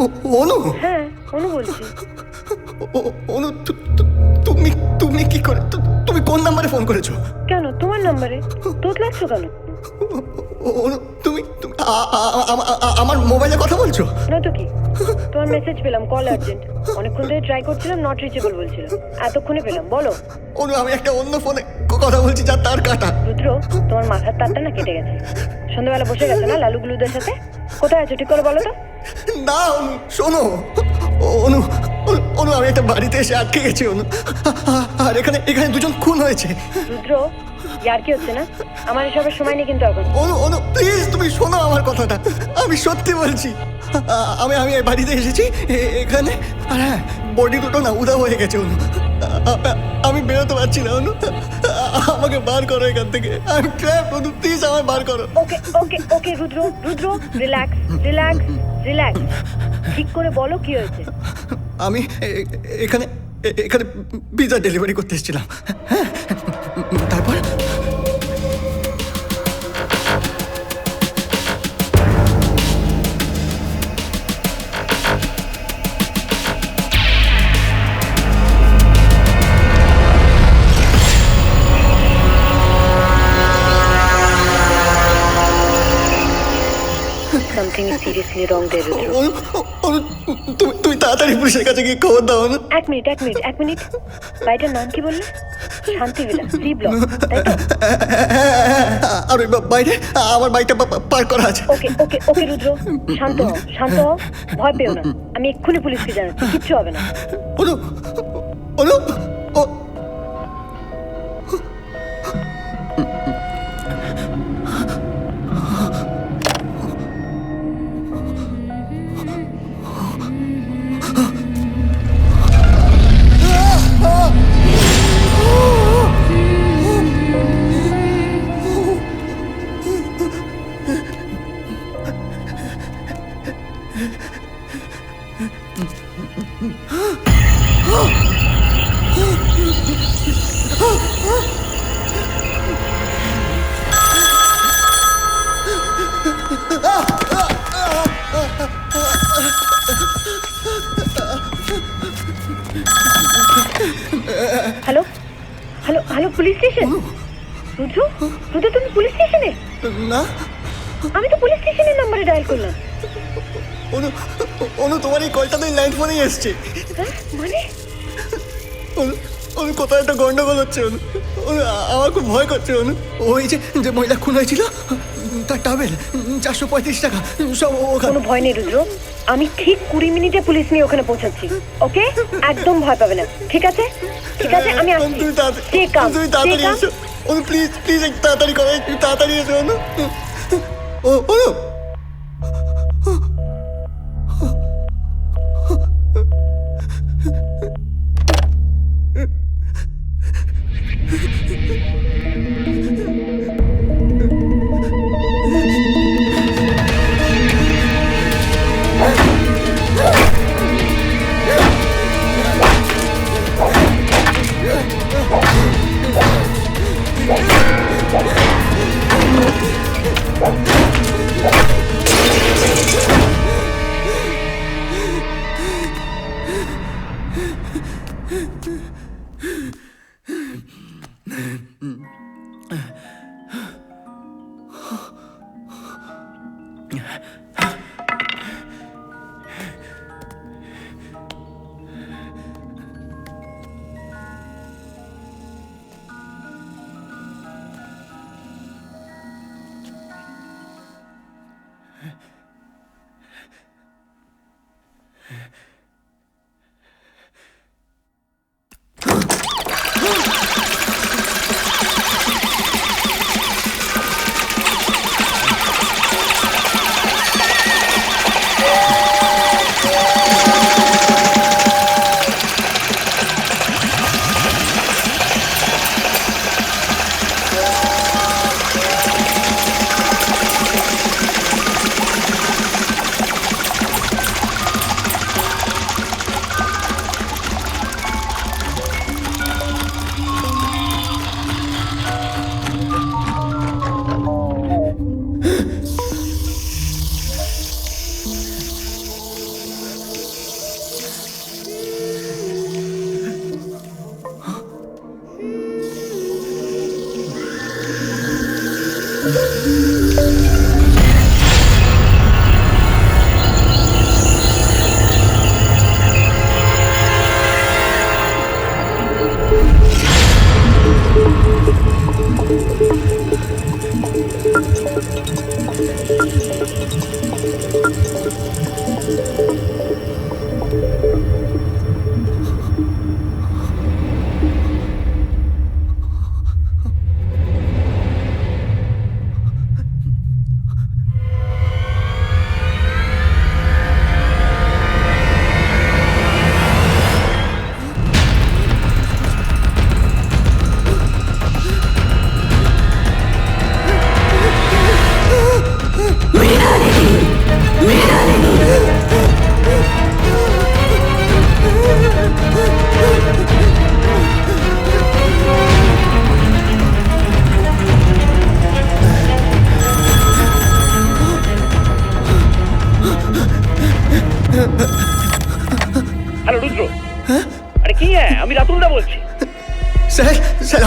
অনু? হ্যাঁ অনু বলছি। অনু তু- তু- তুমি তুমি কি করে তু- তুমি কোন নাম্বারে ফোন করেছ? কেন তোমার নাম্বারে? তোত লাগছো কেন অনু তুমি তুমি আমার মোবাইলে কথা বলছো? নয়তো কি? তোমার মেসেজ পেলাম কল আর্জেন্ট অনেকক্ষণ ধরে ট্রাই করছিলাম নট রিচেবল বলছিল এতক্ষণে পেলাম বলো। অনু আমি একটা অন্য ফোনে কথা বলছি যার তার কাটা। রুদ্র তোমার মাথার তারটা না কেটে গেছে। সন্ধ্যাবেলা বসে গেছো না লালু গুলুদের সাথে? কোথায় আছো? ঠিক করে বলো তো। না অনু শোনো। অনু অনু- আমি একটা বাড়িতে এসে আটকে গেছি অনু। আর এখানে এখানে দুজন খুন হয়েছে। রুদ্র ইয়ার কি হচ্ছে না? আমার এসবের সময় নেই কিন্তু এখন। অনু অনু প্লিজ তুমি শোনো আমার কথাটা। আমি সত্যি বলছি। আমি আমি এই বাড়িতে এসেছি এখানে। আর হ্যাঁ বডি দুটো না উদা হয়ে গেছে অনু। আমি বেরোতে পারছি না অনু। আমাকে বার করো এখান থেকে। আমি ট্র্যাপ অনু প্লিজ আমার বার করো। Okay okay okay Rudra Rudra relax relax relax ঠিক করে বলো কি হয়েছে? আমি এখানে এখানে পিজা ডেলিভারি করতে এসেছিলাম। হ্যাঁ? ইজ সিরিয়াসলি রং দে রুদ্র অনু অনু তুমি তুমি তাড়াতাড়ি পুলিশের কাছে গিয়ে খবর দাও অনু এক মিনিট এক মিনিট এক মিনিট। বাড়িটার নাম কি বললে? শান্তি ভিলা সি ব্লক আর বাইরে আমার বাইকটা পার্ক করা আছে। ওকে ওকে ওকে রুদ্র শান্ত হও শান্ত হও ভয় পেও না। আমি এক্ষুনি পুলিশকে জানাচ্ছি কিচ্ছু হবে না। অনু অনু ও পুলিশ স্টেশন? রুদ্র রুদ্র তুমি পুলিশ স্টেশনে? না। আমি তো পুলিশ স্টেশনের নাম্বারে ডায়াল করলাম। অনু অনু তোমার এই কলটা তো লাইন ফোনেই এসছে। হ্যাঁ মানে? অনু অনু কোথাও একটা গন্ডগোল হচ্ছে অনু? অনু আমার খুব ভয় করছে অনু। ওই যে যে মহিলা খুন হয়েছিল তার টাবেল চারশো পঁয়ত্রিশ টাকা সব ওখানে। কোনো ভয় নেই রুদ্র। আমি ঠিক কুড়ি মিনিটে পুলিশ নিয়ে ওখানে পৌঁছাচ্ছি ওকে? একদম ভয় পাবে না ঠিক আছে? ঠিক আছে আমি আসছি। তুমি তাড়াতাড়ি Stay calm, তুমি তাড়াতাড়ি. এসো। অনু প্লিজ প্লিজ একটু তাড়াতাড়ি করো একটু তাড়াতাড়ি এসো অনু ও অনু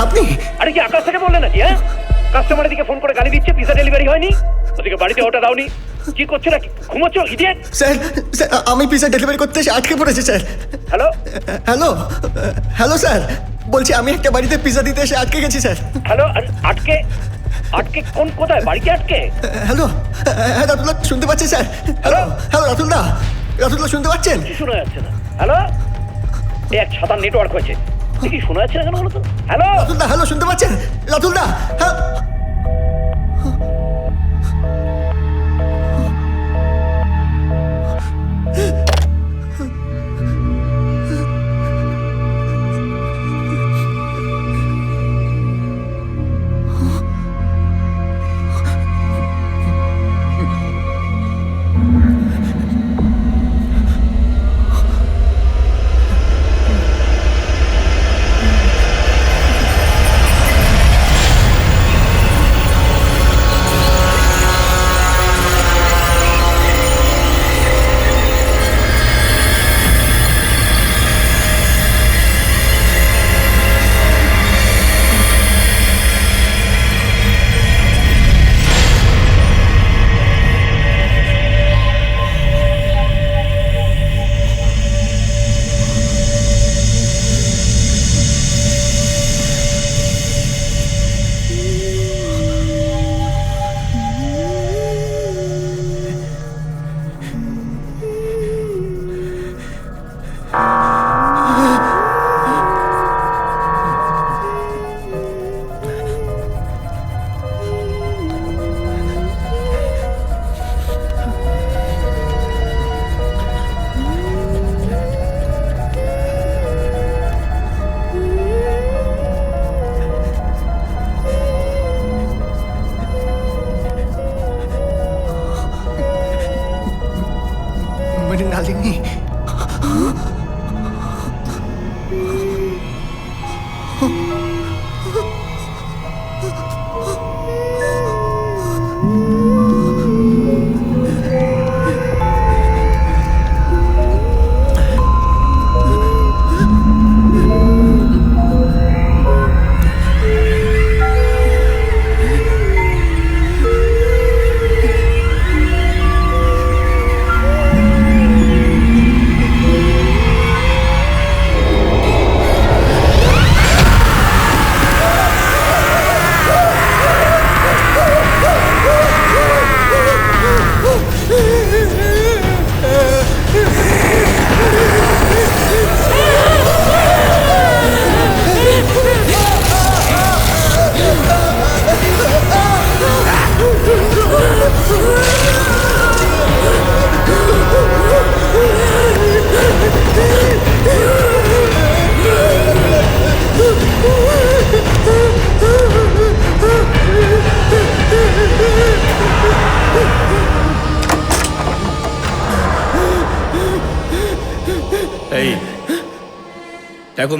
আপনি? আরে কি আকাশ থেকে বললে নাকি হ্যাঁ? কাস্টমারের দিকে ফোন করে গালি দিচ্ছে পিজা ডেলিভারি হয়নি। ওদিকে বাড়িতে ওটা দাওনি। কি করছ নাকি? ঘুমোচ্ছ ইডিয়েট স্যার স্যার আমি পিজা ডেলিভারি করতে এসে আটকে পড়েছি sir. Hello hello hello sir? বলছি আমি একটা বাড়িতে পিজা দিতে এসে আটকে গেছি স্যার। হ্যালো আটকে? আটকে কোন কোথায়? বাড়িতে আটকে? হ্যালো হ্যাঁ রাতুল্লাহ শুনতে পাচ্ছি sir? Hello hello Ratullah Ratullah শুনতে পাচ্ছেন? শোনা যাচ্ছে না। হ্যালো এক ছাতার নেটওয়ার্ক হয়েছে। কি শোনা যাচ্ছে না কেন বলো তো? হ্যালো রাতুলদা হ্যালো শুনতে পাচ্ছেন? রাতুলদা হ্যাঁ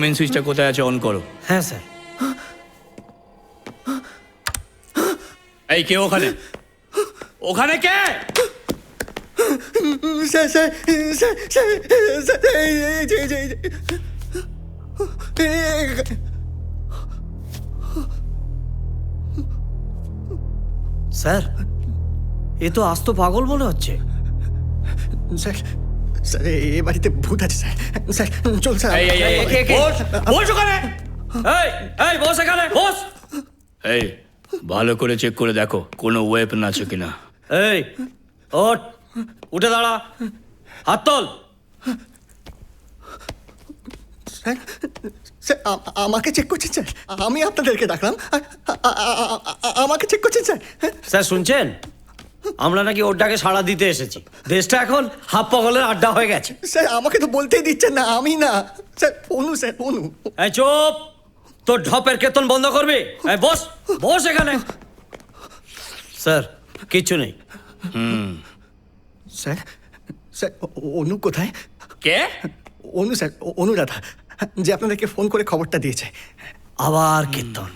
মেন সুইচটা কোথায় আছে অন করো হ্যাঁ স্যার এই কে ওখানে ওখানে কে sir sir sir sir sir এই এই যে এই যে এই যে স্যার এ তো আস্ত পাগল মনে হচ্ছে স্যার স্যার এ বাড়িতে ভূত আছে স্যার। স্যার চল স্যার। এই এই এই, এই, কে, কে? বস বস ওখানে! এই এই বস এখানে বস! এই ভালো করে চেক করে দেখো কোনো ওয়েপন আছে কিনা। এই ওঠ উঠে দাঁড়া হাত তোল। স্যার স্যার আ- আমাকে চেক করছেন স্যার? আমি আপনাদেরকে ডাকলাম আ- আ- আ- আ- আমাকে চেক করছেন স্যার? স্যার শুনছেন? আমরা নাকি ওর ডাকে সাড়া দিতে এসেছি। দেশটা এখন হাফ পাগলের আড্ডা হয়ে গেছে। স্যার আমাকে তো বলতেই দিচ্ছেন না আমি না। স্যার অনু স্যার অনু এই চুপ! তোর ঢপের কেতন বন্ধ করবি? এই বস বস এখানে। স্যার কিচ্ছু নেই। হুম। স্যার স্যার অনু কোথায়? কে? অনু স্যার অনুরাধা যে আপনাদেরকে ফোন করে খবরটা দিয়েছে। আবার কীর্তন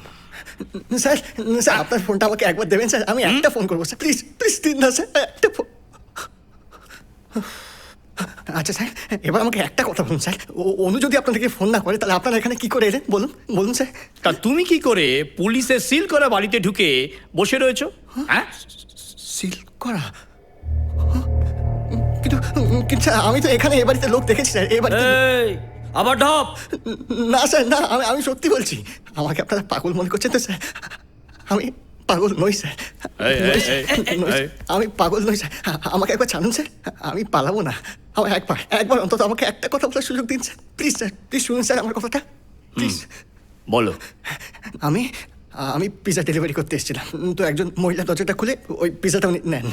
স্যার স্যার আপনার ফোনটা আমাকে একবার দেবেন স্যার আমি একটা ফোন করব স্যার প্লিজ। প্লিজ স্যার একটা আচ্ছা স্যার এবার আমাকে একটা কথা বলুন স্যার। ও- অনু যদি আপনাদেরকে ফোন না করে তাহলে আপনারা এখানে কি করে এলেন? বলুন বলুন স্যার। তা তুমি কি করে পুলিশের সিল করা বাড়িতে ঢুকে বসে রয়েছো? হ্যাঁ? সিল করা? কিন্তু কিন্তু আমি তো এখানে এ বাড়িতে লোক দেখেছি স্যার এ বাড়িতে আবার ঢপ! না স্যার না আমি আমি সত্যি বলছি আমাকে আপনারা পাগল মনে করছেন তো স্যার। আমি পাগল নই স্যার। আমি পাগল নই স্যার। আমাকে একবার ছাড়ুন স্যার। আমি পালাবো না। আমার একবার একবার অন্তত আমাকে একটা কথা বলার সুযোগ দিন স্যার। Please sir. প্লিজ শুনুন স্যার আমার কথাটা। প্লিজ। বলো। আমি আমি পিজা ডেলিভারি করতে এসেছিলাম। তো একজন মহিলা দরজাটা খুলে ওই পিজাটা উনি নেন।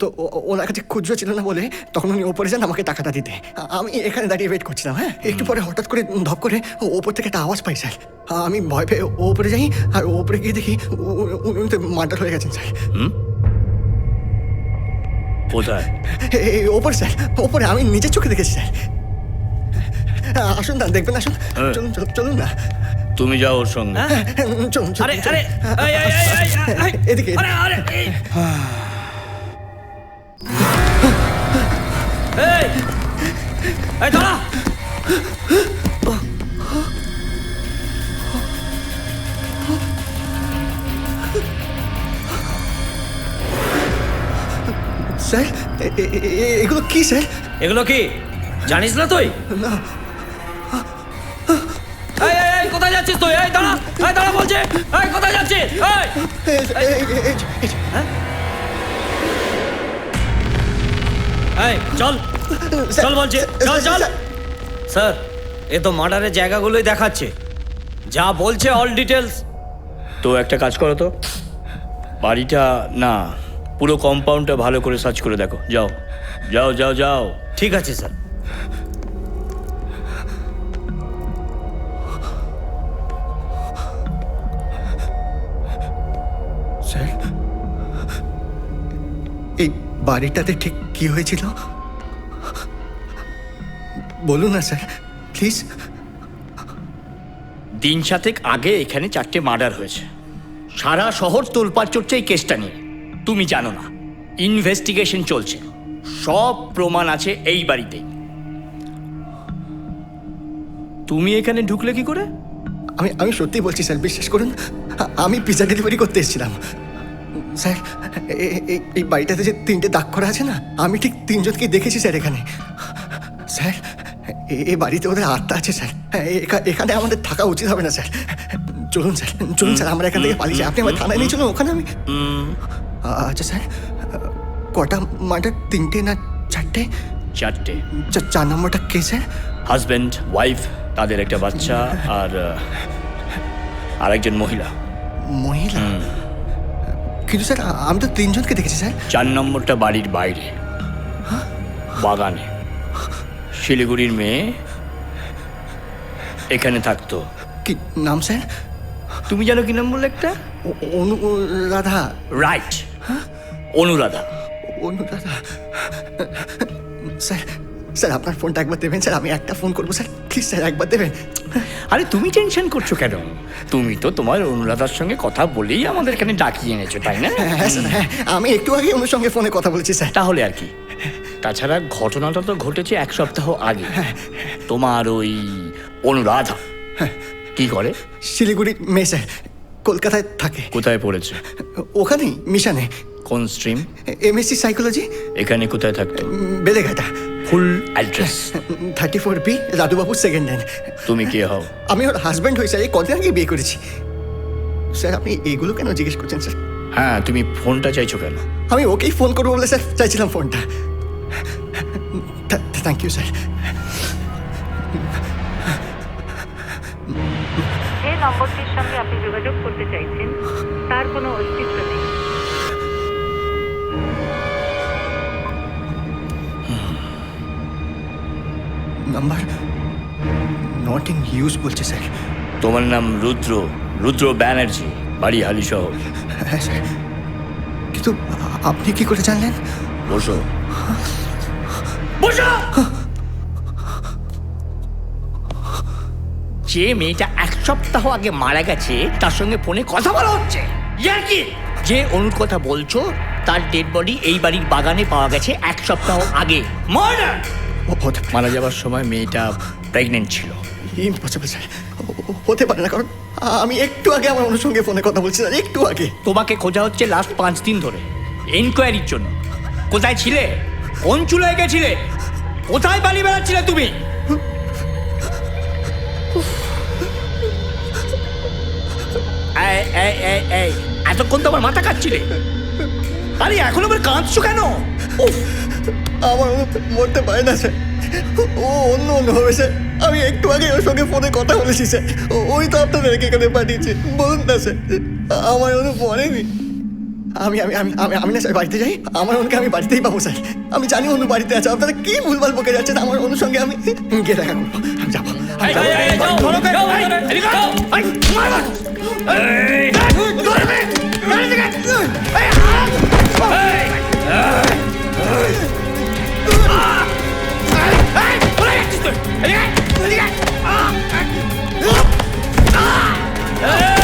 তো ওনার কাছে খুচরো ছিল না বলে তখন উনি ওপরে যান আমাকে টাকাটা দিতে। আমি এখানে দাঁড়িয়ে ওয়েট করছিলাম হ্যাঁ? একটু পরে হঠাৎ করে ধপ করে ওপর থেকে একটা আওয়াজ পাই স্যার। আমি ভয় পেয়ে ওপরে যাই আর ওপরে গিয়ে দেখি উনি তো মার্ডার হয়ে গেছেন স্যার। কোথায়? এই ওপর স্যার। ওপরে আমি নিজের চোখে দেখেছি স্যার। আসুন না দেখবেন আসুন। হ্যাঁ। চলুন চলুন চলুন না। তুমি যাও ওর সঙ্গে। চলুন আরে আরে এদিকে, আরে আরে এই। এই এই দাঁড়া। স্যার এগুলো কি স্যার? এগুলো কি? জানিস না তুই? না। বলছে এই কোথায় যাচ্ছিস? এই! এই- চল। চল বলছি। চল চল। স্যার, এ তো মার্ডারের জায়গাগুলোই দেখাচ্ছে। যা বলছে অল ডিটেলস তো একটা কাজ করো তো। বাড়িটা না পুরো কম্পাউন্ডটা ভালো করে সার্চ করে দেখো। যাও। যাও যাও যাও। ঠিক আছে স্যার। বাড়িটাতে ঠিক কি হয়েছিল? বলুন না স্যার প্লিজ। দিন সাতেক আগে এখানে চারটে মার্ডার হয়েছে। সারা শহর তোলপাড় চড়ছে এই কেসটা নিয়ে। তুমি জানো না ইনভেস্টিগেশন চলছে। সব প্রমাণ আছে এই বাড়িতেই তুমি এখানে ঢুকলে কি করে? আমি আমি সত্যি বলছি স্যার বিশ্বাস করুন আমি পিজা ডেলিভারি করতে এসেছিলাম। স্যার এই বাড়িটাতে যে তিনটে দাগ করা আছে না আমি ঠিক তিনজনকে দেখেছি স্যার এখানে। স্যার এ- এই বাড়িতে ওদের আত্মা আছে স্যার। এখা- এখানে আমাদের থাকা উচিত হবে না স্যার। চলুন স্যার চলুন স্যার আমরা এখান থেকে পালিয়ে আপনি আমার থানায় নিয়ে চলুন ওখানে আমি আচ্ছা স্যার কটা মার্ডার? তিনটে না চারটে? চারটে। চার নম্বরটা কে স্যার? হাজব্যান্ড ওয়াইফ তাদের একটা বাচ্চা আর আরেকজন মহিলা। মহিলা? কিন্তু স্যার আমি তো তিনজনকে দেখেছি স্যার। চার নম্বরটা বাড়ির বাইরে। বাগানে। শিলিগুড়ির মেয়ে এখানে থাকতো। কি নাম স্যার? তুমি জানো কি নাম বললে একটা? ও- Anuradha right. Anuradha. Anuradha sir sir আপনার ফোনটা একবার দেবেন স্যার আমি একটা ফোন করব স্যার প্লিজ স্যার একবার দেবেন। আরে তুমি টেনশন করছ কেন? তুমি তো তোমার অনুরাধার সঙ্গে কথা বলেই আমাদের এখানে ডাকিয়ে এনেছো তাই না? হ্যাঁ স্যার হ্যাঁ আমি একটু আগে ওনার সঙ্গে ফোনে কথা বলেছি স্যার। তাহলে আর কি? তাছাড়া ঘটনাটা তো ঘটেছে এক সপ্তাহ আগে। তোমার ওই অনুরাধা কি করে? শিলিগুড়ির মেয়ে স্যার কলকাতায় থাকে। কোথায় পড়েছে? ওখানেই মিশনে। কোন স্ট্রিম? MSc psychology? এখানে কোথায় থাকতো? Beleghata. Full address thirty four B Radhubabu second hand তুমি কে হও? আমি ওর হাজব্যান্ড হয়েছে এই কদিন আগে বিয়ে করেছি। স্যার আপনি এগুলো কেন জিজ্ঞেস করছেন স্যার? হ্যাঁ তুমি ফোনটা চাইছো কেন? আমি ওকেই ফোন করব বলে স্যার চাইছিলাম ফোনটা। Thank you sir. যে নম্বরটির সঙ্গে আপনি যোগাযোগ করতে চাইছেন তার কোনো অস্তিত্ব নেই। নাম্বার? নট ইন ইউজ বলছে স্যার। তোমার নাম রুদ্র রুদ্র ব্যানার্জি বাড়ি হালি শহর। হ্যাঁ স্যার। কিন্তু আপনি কি করে জানলেন? বসো। বসো! যে মেয়েটা এক সপ্তাহ আগে মারা গেছে তার সঙ্গে ফোনে কথা বলা হচ্ছে। ইয়ার কি? যে অনুর কথা বলছো তার ডেড বডি এই বাড়ির বাগানে পাওয়া গেছে এক সপ্তাহ আগে। মার্ডার হতে পারে। মারা যাওয়ার সময় মেয়েটা প্রেগনেন্ট ছিল। ইম্পসিবল স্যার হতে পারে না কারণ আমি একটু আগে আমার অনুর সঙ্গে ফোনে কথা বলছি স্যার একটু আগে। তোমাকে খোঁজা হচ্ছে লাস্ট পাঁচ দিন ধরে। এনকোয়ারির জন্য। কোথায় ছিলে? কোন চুলায় গেছিলে? কোথায় পালিয়ে বেড়াচ্ছিলে তুমি? এতক্ষণ তো আমার মাথা কাটছিলে। আরে এখন আবার কাঁদছো কেন? উফ, আমার মরতে পারে না স্যার ও অন্য অন্য হবে স্যার আমি একটু আগে ওর সঙ্গে ফোনে কথা বলেছি স্যার ওই তো আপনাদেরকে এখানে পাঠিয়েছে বলুন না স্যার আমার অনু মরেনি আমি আমি আমি আমি আমি না স্যার বাড়িতে যাই আমার অনুকে আমি বাড়িতেই পাবো স্যার আমি জানি অনু বাড়িতে আছে আপনারা কি ভুলভাল বকে যাচ্ছেন আমার অনুর সঙ্গে আমি গিয়ে দেখা করব আমি যাব আমি Ah!